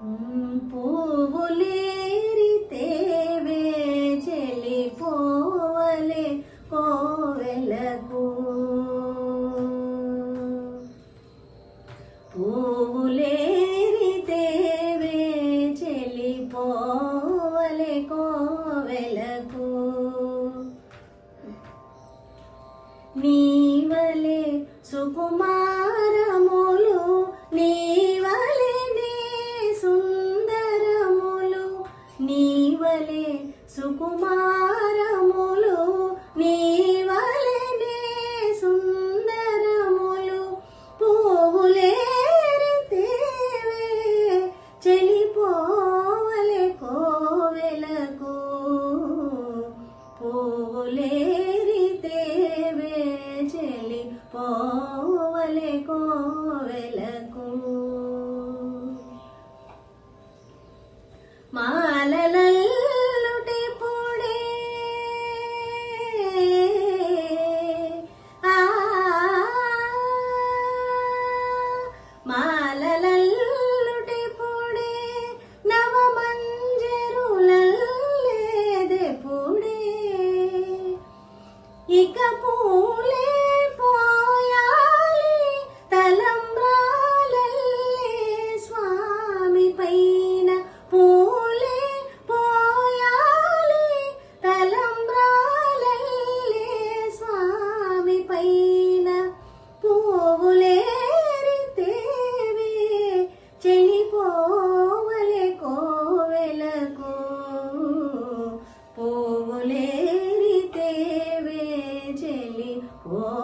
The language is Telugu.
పువ్వులేరితేవే చెలిపోవలే కోవెలకు. పువ్వులేరితేవే చెలిపోవలే కోవెలకు. నీవలే సుకుమార్ సుకుమారములు నీవలనే సుందరములు పువ్వులేరితేవే చెలిపోవలే కోవెలకు పువ్వులేరితేవే చెలిపోవలే కోవెలకు i Whoa.